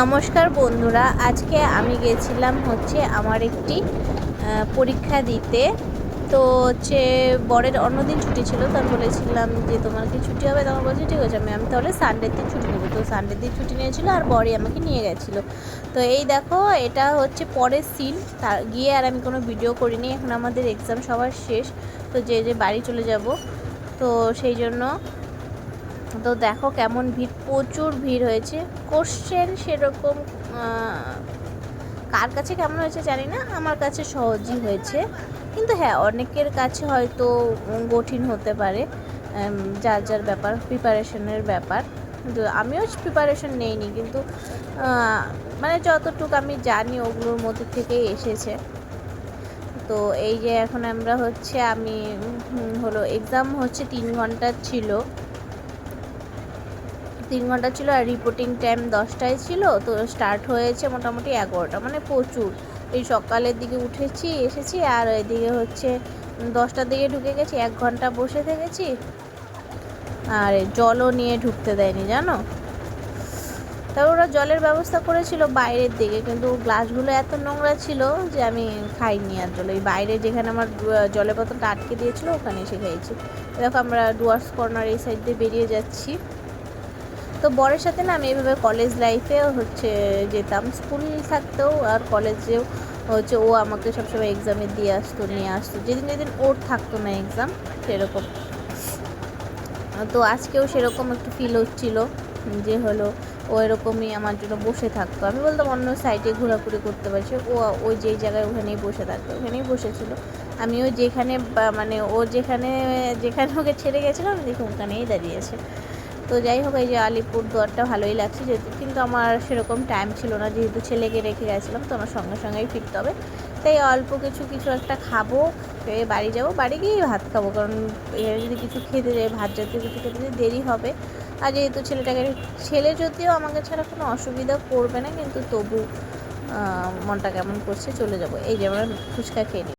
নমস্কার বন্ধুরা, আজকে আমি গেছিলাম হচ্ছে আমার একটি পরীক্ষা দিতে। তো হচ্ছে বরের অন্যদিন ছুটি ছিল, তো আমি বলেছিলাম যে তোমার কি ছুটি হবে? তখন বলছি, ঠিক আছে, আমি আমি তাহলে সানডের দিন ছুটি নেব। তো সানডের দিন ছুটি নিয়েছিল আর বরই আমাকে নিয়ে গেছিল। তো এই দেখো, এটা হচ্ছে পরের সিন তার গিয়ে আর আমি কোনো ভিডিও করিনি, এখন আমাদের এক্সাম সবার শেষ। তো যে যে বাড়ি চলে যাব, তো সেই জন্য তো দেখো কেমন ভিড়, প্রচুর ভিড় হয়েছে। কোশ্চেন সেরকম কার কাছে কেমন হয়েছে জানি না, আমার কাছে সহজই হয়েছে। কিন্তু হ্যাঁ অনেকের কাছে হয়তো কঠিন হতে পারে যার যার ব্যাপার প্রিপারেশনের ব্যাপার। কিন্তু আমিও প্রিপারেশন নেইনি, কিন্তু মানে যতটুকু আমি জানি ওগুলোর মধ্যে থেকেই এসেছে। তো এই যে এখন আমরা হচ্ছে, আমি হলো এক্সাম হচ্ছে তিন ঘণ্টার ছিল। তিন ঘণ্টা ছিল আর রিপোর্টিং টাইম দশটায় ছিল, তো স্টার্ট হয়েছে মোটামুটি এগারোটা। মানে প্রচুর। এই সকালের দিকে উঠেছি, এসেছি আর এদিকে হচ্ছে দশটার দিকে ঢুকে গেছি, এক ঘণ্টা বসে থেকেছি। আর জলও নিয়ে ঢুকতে দেয়নি, জানো? তারপর ওরা জলের ব্যবস্থা করেছিল বাইরের দিকে, কিন্তু গ্লাসগুলো এত নোংরা ছিল যে আমি খাইনি আর জল। এই বাইরে যেখানে আমার জলের বোতলটা আটকে দিয়েছিল, ওখানে এসে খেয়েছি দেখো আমরা ডুয়ার্স কর্নার এই সাইড দিয়ে বেরিয়ে যাচ্ছি। তো বরের সাথে না আমি এভাবে কলেজ লাইফেও হচ্ছে যেতাম। স্কুল থাকতেও আর কলেজেও হচ্ছে ও আমাকে সবসময় এক্সামে দিয়ে আসতো, নিয়ে আসতো। যেদিন যেদিন ওর থাকতো না এক্সাম সেরকম। তো আজকেও সেরকম একটু ফিল হচ্ছিল যে হলো ও এরকমই আমার জন্য বসে থাকতো। আমি বলতাম অন্য সাইডে ঘোরাঘুরি করতে পারছি ও ওই যেই জায়গায় ওখানেই বসে থাকতো, ওখানেই বসেছিল। আমিও যেখানে মানে ও যেখানে যেখানে ওকে ছেড়ে গেছিলাম দেখি ওখানেই দাঁড়িয়েছে তো যাই হোক, এই যে আলিপুর দুয়ারটা ভালোই লাগছে যেহেতু, কিন্তু আমার সেরকম টাইম ছিল না। যেহেতু ছেলেকে রেখে গেছিলাম, তো আমার সঙ্গে সঙ্গেই ফিরতে হবে। তাই অল্প কিছু কিছু একটা খাব বাড়ি যাব। বাড়ি গিয়েই ভাত খাব, কারণ যদি কিছু খেতে যাই ভাত জাতীয় কিছু খেতে যাই দেরি হবে। আর যেহেতু ছেলেটাকে ছেলে যদিও আমাকে ছাড়া কোনো অসুবিধা করবে না, কিন্তু তবু মনটা কেমন করছে, চলে যাব। এই যে আমরা ফুচকা খেয়ে